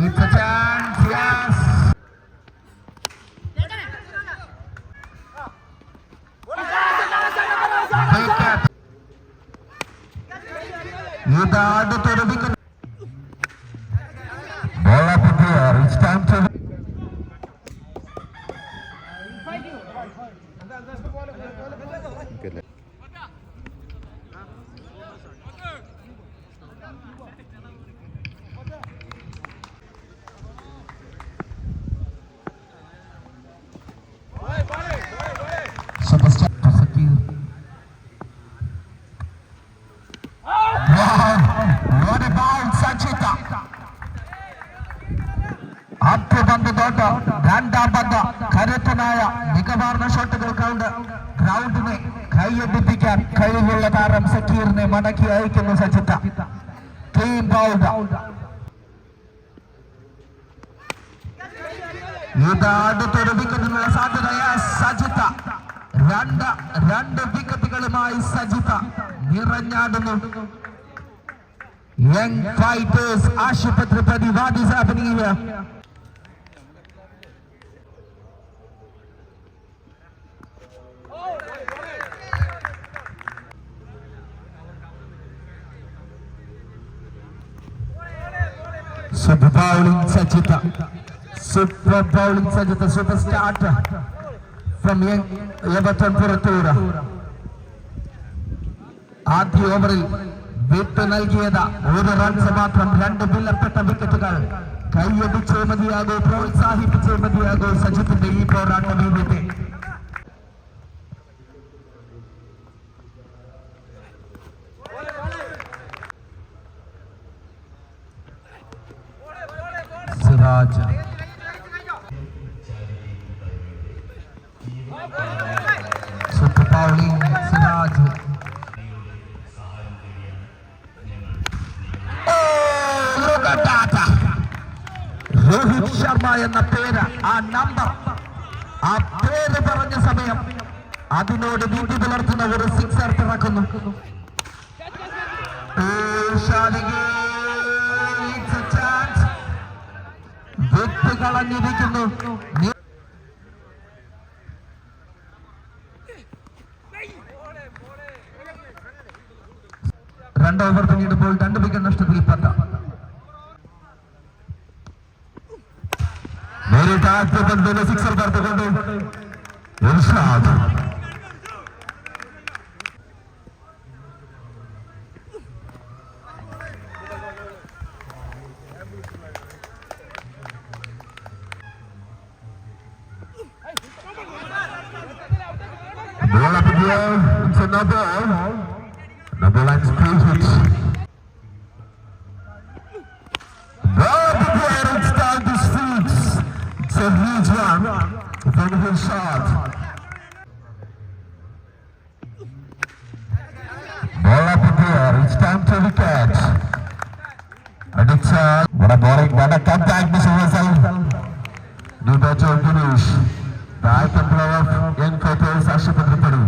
Dipecan Sias. Dekat. Yuda adu terlebih മടക്കി അയക്കുന്നു Sajitha clean bowled ഇത് അടുത്തൊരു വിക്കറ്റിനുള്ള സാധ്യതയ സജിത്ത രണ്ട് രണ്ട് വിക്കറ്റുകളുമായി സജിത്ത നിറഞ്ഞാടുന്നു. യങ് ഫൈറ്റേഴ്സ് ആശുപത്രി പ്രതി what Super bowling Sajita. Super starter from Everton Purathur ആദ്യ ഓവറിൽ വിട്ടു നൽകിയത് ഒരു റൺസ് മാത്രം രണ്ട് വില്ലപ്പെട്ട വിക്കറ്റുകൾ കൈയടിച്ചേ മതിയാകൂ പ്രോത്സാഹിപ്പിച്ചേ മതിയാകൂ സജിത്തിന്റെ ഈ പോരാട്ട വീര്യത്തെ that. രോഹിത് ശർമ്മ എന്ന പേര് ആ നമ്പർ ആ പേര് പറഞ്ഞ സമയം അതിനോട് നീതി പുലർത്തുന്ന ഒരു സിക്സർ പിറക്കുന്നു. വിട്ട് കളഞ്ഞിരിക്കുന്നു രണ്ട് ഓവർ പിന്നിടുമ്പോൾ രണ്ട് വിക്കറ്റ് നഷ്ടത്തിൽ تعب بندو نسيك سربار بندو ارشاد berdua, it's time to wicket. അടിച്ചാൽ ഇവിടെ ബോളിംഗ് വേണ്ട contact miss new batter finish back employer young fighters ആശുപത്രിപ്പെടും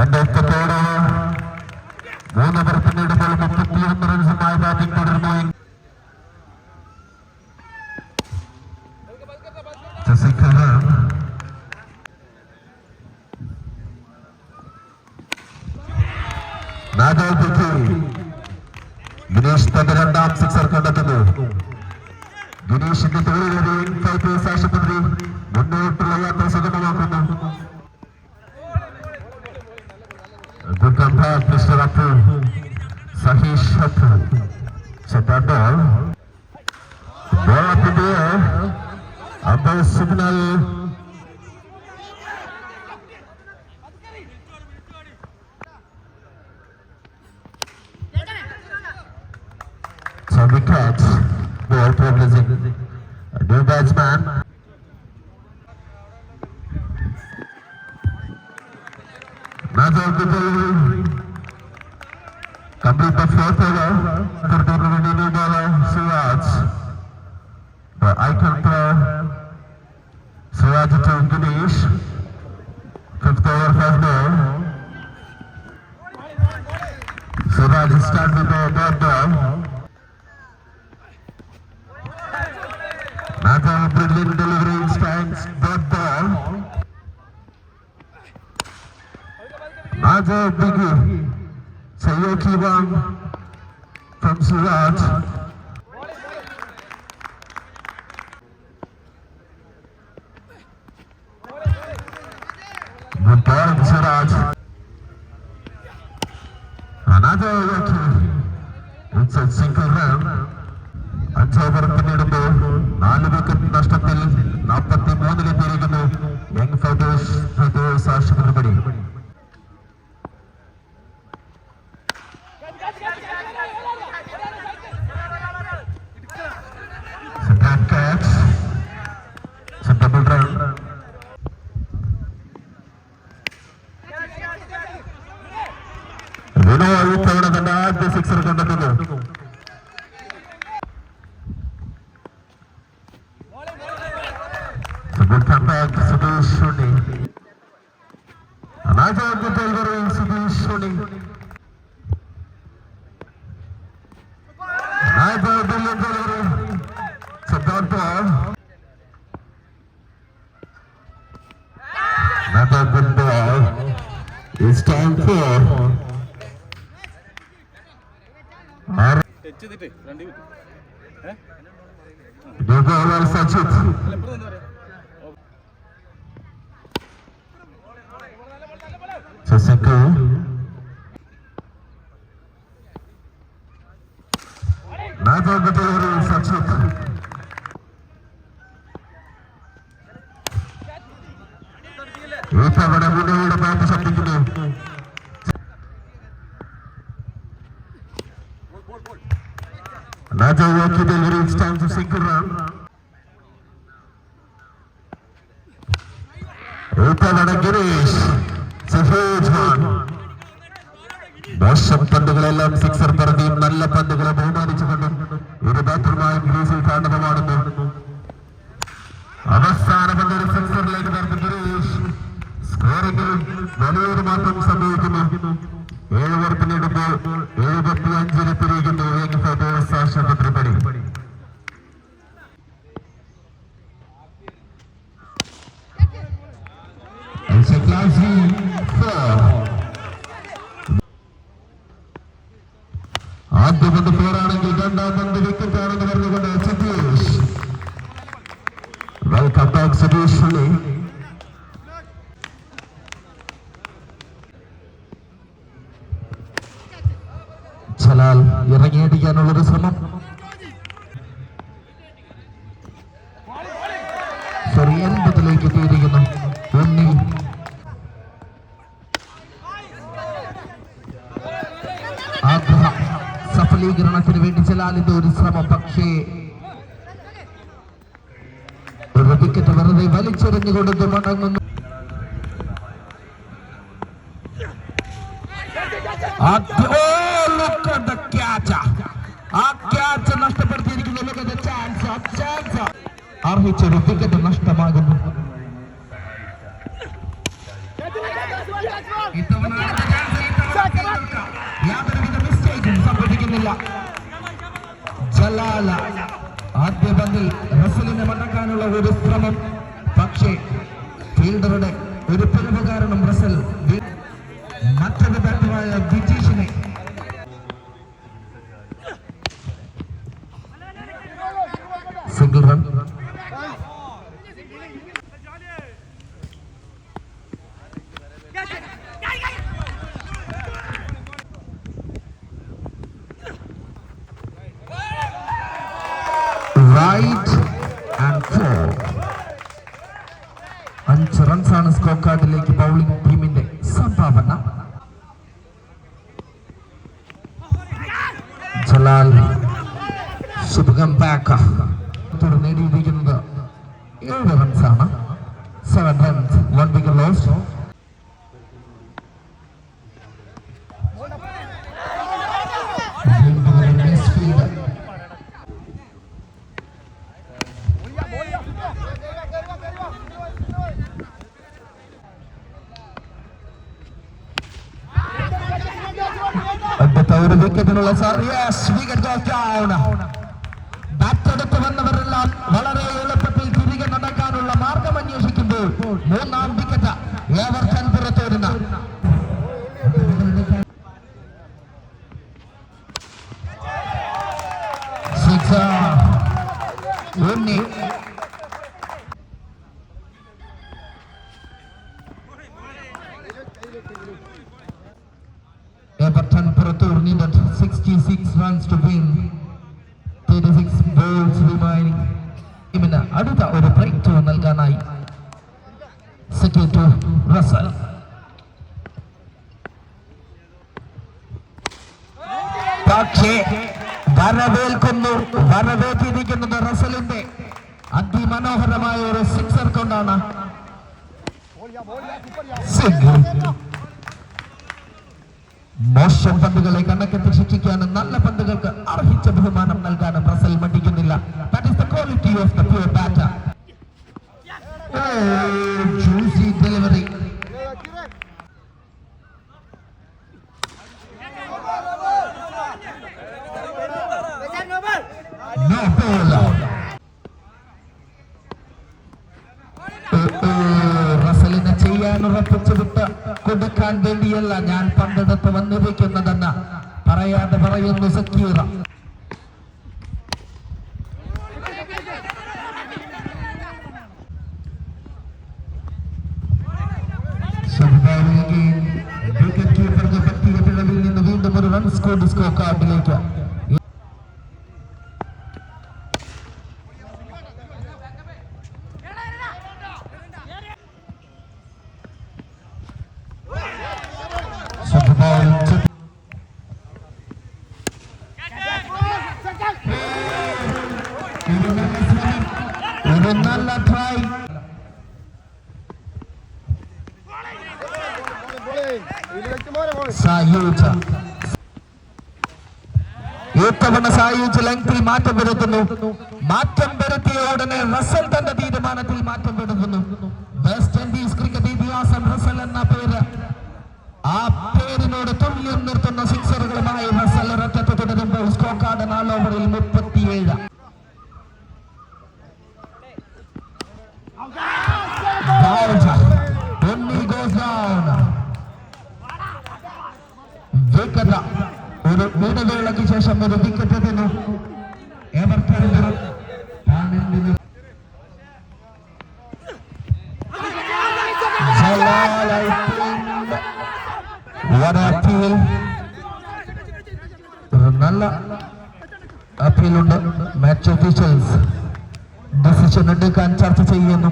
എന്റെ ഒറ്റത്തോട് മൂന്ന് പേർ പിന്നിടുമ്പോൾ മുപ്പത്തിയൊന്ന് റൺസുമായി ബാറ്റിംഗ് തുടരുന്നു ഗിരീഷ് തന്റെ രണ്ടാം സിക്സർ കണ്ടെത്തുന്നു തോളിലൊരു ഫൈറ്റേഴ്സ് ആശുപത്രി മുന്നോട്ടുള്ള യാത്ര സുഗമമാക്കുന്നു Good comeback, Mr. Apu. Sahish Apu. Set that new batsman. Good delivery. Complete the fourth over. For the Suraj. The icon Other uh, Biggie, Sayoki Bang from Surat. Good ball, Surat. കൊടുത്ത് Another good ball. It's time for. Touch it. Run it. Eh? Another Sachit. മുന്നോട്ട് പാട്ട് ശബ്ദിക്കുന്നു Raja Waki delivery, it's time to single run. Upadana Girish, Safaj Khan. മോശം പന്തുകളെല്ലാം sixer പറഞ്ഞു ഒൻപതിലേക്ക് തീരുകയും ഒന്നിൽ ആഗ്രഹ സഫലീകരണത്തിന് വേണ്ടി ചെല്ലാലിന്റെ ഒരു ശ്രമം. പക്ഷേ ഒരു വിക്കറ്റ് വെറുതെ വലിച്ചെറിഞ്ഞുകൊണ്ട് മടങ്ങുന്നു. അർഹിച്ചൊരു വിക്കറ്റ് Anadolu Strand'ın ഒരു വിക്കറ്റിനുള്ള ബാറ്റെടുത്ത് വന്നവരെല്ലാം വളരെ എളുപ്പത്തിൽ തിരികെ നടക്കാനുള്ള മാർഗം അന്വേഷിക്കുമ്പോൾ മൂന്നാം 66 runs to win. 36 balls remaining. ഇവന് അടുത്ത pure batter juicy delivery No ball. റസലിനെ ചെയ്യാൻ ഉറപ്പിച്ചു വിട്ട് കൊടുക്കാൻ വേണ്ടിയല്ല ഞാൻ പണ്ടെടുത്ത് വന്നിരിക്കുന്നതെന്ന് പറയാതെ പറയുന്നു സക്കീറ. വിക്കറ്റ് കീപ്പർക്ക് പറ്റിയ പിഴവിൽ നിന്ന് വീണ്ടും ഒരു റൺ സ്കോർ സ്കോർ കാർഡിലേക്ക് ഫുട്ബോൾ ഒരു നല്ല ട്രൈ സായൂജ് ഇത്തവണ സായുജ് ലെങ്തിൽ മാറ്റം വരുത്തുന്നു. മാറ്റം വരുത്തിയ ഉടനെ റസൽ തന്റെ തീരുമാനത്തിൽ മാറ്റം വരുത്തുന്നു. വെസ്റ്റ് ഇൻഡീസ് ക്രിക്കറ്റ് ഇതിഹാസം റസൽ എന്ന പേര് ആ പേരിനോട് തുല്യം നിർത്തുന്ന ഇടവേളയ്ക്ക് ശേഷം ഒരു വിക്കറ്റ് എത്തുന്നു എവർട്ടൺ പന്ത്രണ്ടിന് Jalal I think. What a appeal. ഒരു നല്ല അപ്പീലുണ്ട് മാച്ച് ഓഫീഷ്യൽസ് ഡിസിഷൻ എടുക്കാൻ ചർച്ച ചെയ്യുന്നു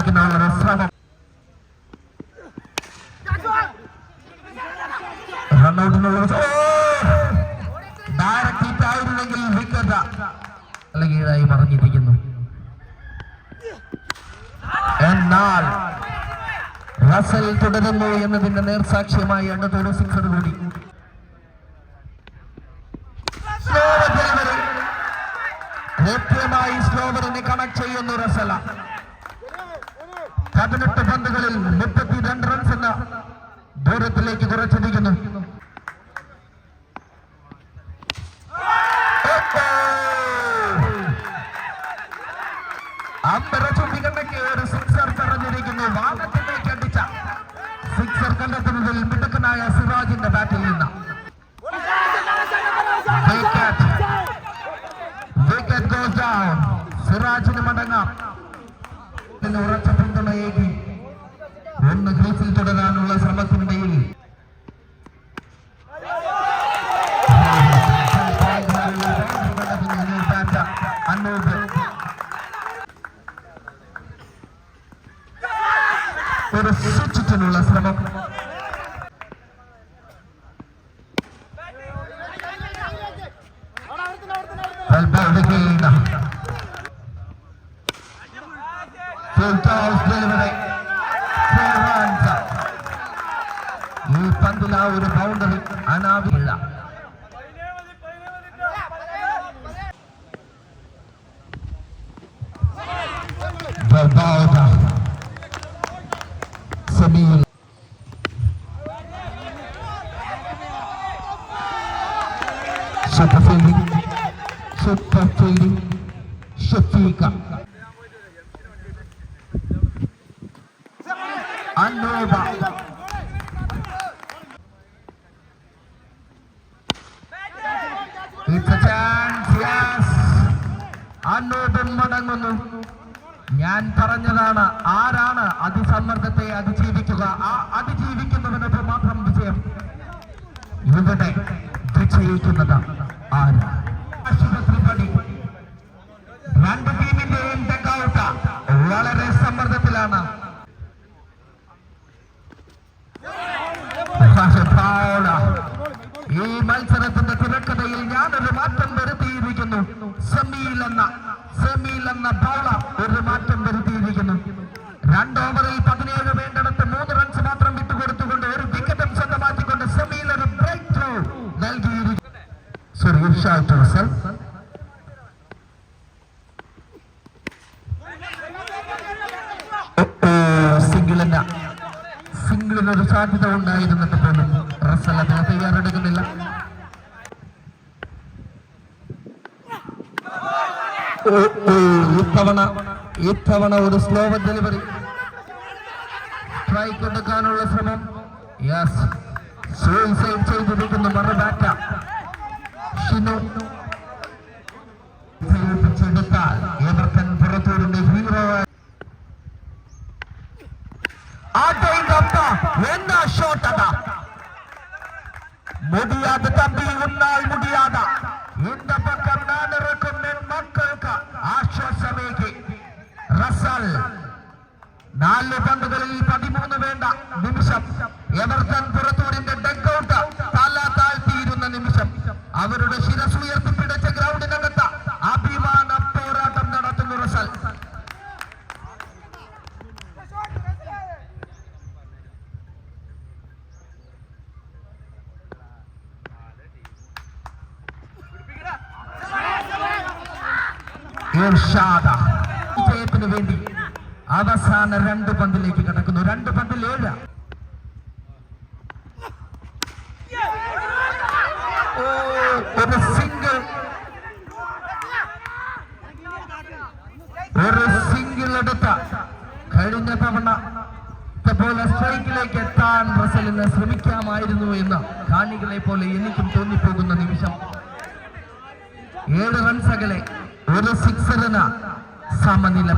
ഹാട്രിക്കിനുള്ള ശ്രമം റണ്ണൌട്ടിനുള്ള ഡയറക്റ്റ് ആയിരുന്നെങ്കിൽ വിക്കറ്റ്. അല്ലെങ്കിൽ കീഴായി മറിഞ്ഞിരിക്കുന്നു എന്നാൽ റസൽ തുടരുന്നു എന്നതിന്റെ നേർസാക്ഷ്യമായി എണ്ണത്തോട് സിക്സർ കൂടി മിടുക്കനായ സിറാജിന്റെ ബാറ്റിൽ നിന്ന് വിക്കറ്റ് വിക്കറ്റ് ഗോസ് ഡൗൺ സിറാജിന് മടങ്ങാം ഇതിന് ഉറച്ച പിന്തുണയേകി ഒന്ന് ക്രീസിൽ തുടരാനുള്ള ശ്രമത്തിനിടയിൽ അന്നൂർ ഒരു സ്വിച്ചിനുള്ള ശ്രമം Carabin. Sottofondi, sottofondi, sottica. Handover. ഇവിടെ വിജയിക്കുന്നത് ആര് രണ്ട് ടീമിന്റെയും ഡക്കൗട്ട് വളരെ സമ്മർദ്ദത്തിലാണ്. ഈ മത്സരത്തിന്റെ തിരക്കഥയിൽ ഞാനൊരു മാറ്റം വരുത്തിയിരിക്കുന്നു. സെമിയിൽ എന്ന സെമിയിൽ എന്ന ബൗളർ ഒരു മാറ്റം വരുത്തിയിരിക്കുന്നു രണ്ട് ഓവറിൽ പതിനേഴ് വേണ്ടിടത്ത് മൂന്ന് റൺസ് മാത്രം വിട്ടുകൊടുത്തുകൊണ്ട് ഒരു വിക്കറ്റും സ്വന്തമാക്കിക്കൊണ്ട് സെമിയിൽ ഒരു ബ്രേക്ക് ത്രൂ നൽകിയിരിക്കുന്നു സോറി ഇർഷാദ് ഫസൽ സിംഗിളിന് സിംഗിളിന് ഒരു സാധ്യത ഉണ്ടായിരുന്നിട്ട് പോലും റസൽ അതിന് തയ്യാറെടുക്കുന്നില്ല. ഓ, ഓ, ഇത്തവണ ഇത്തവണ ഒരു സ്ലോവ ഡെലിവറി ട്രൈ കൊടുക്കാനുള്ള ശ്രമം. യെസ് സൂയിസൈഡ് ചെയ്തിരിക്കുന്നു. മറുബാറ്റ. ജയിപ്പിച്ചെടുത്താൽ എവർക്കൻ പുറത്തൂരിന്റെ ഹീറോ ஆட்டைங்க அப்பா என்ன ஷாட் அடா முடியாது தம்பி உன்னால் முடியாதா இந்த பக்கம் நான் இருக்கும் என் மக்களுக்கு ആശ്വാസമേകി റസൽ നാല് പന്തുകളിൽ പതിമൂന്ന് വേണ്ട നിമിഷം എവർട്ടൺ പുറത്തൂരിന്റെ ഡക്കൗട്ട് തല താഴ്ത്തിയിരുന്ന നിമിഷം അവരുടെ ശിരസ് വിജയത്തിന് വേണ്ടി അവസാന രണ്ട് പന്തിലേക്ക് കടക്കുന്നു. രണ്ട് പന്തിൽ ഏഴ്. ഒരു സിംഗിൾ ഒരു സിംഗിൾ എടുത്ത കഴിഞ്ഞ തവണ പോലെ സ്ട്രൈക്കിലേക്ക് എത്താൻ റസലിന് ശ്രമിക്കാമായിരുന്നു എന്ന് കാണികളെ പോലെ എനിക്കും തോന്നിപ്പോകുന്ന നിമിഷം ഏഴ് റൺസ് അകലെ ഒരു സമനില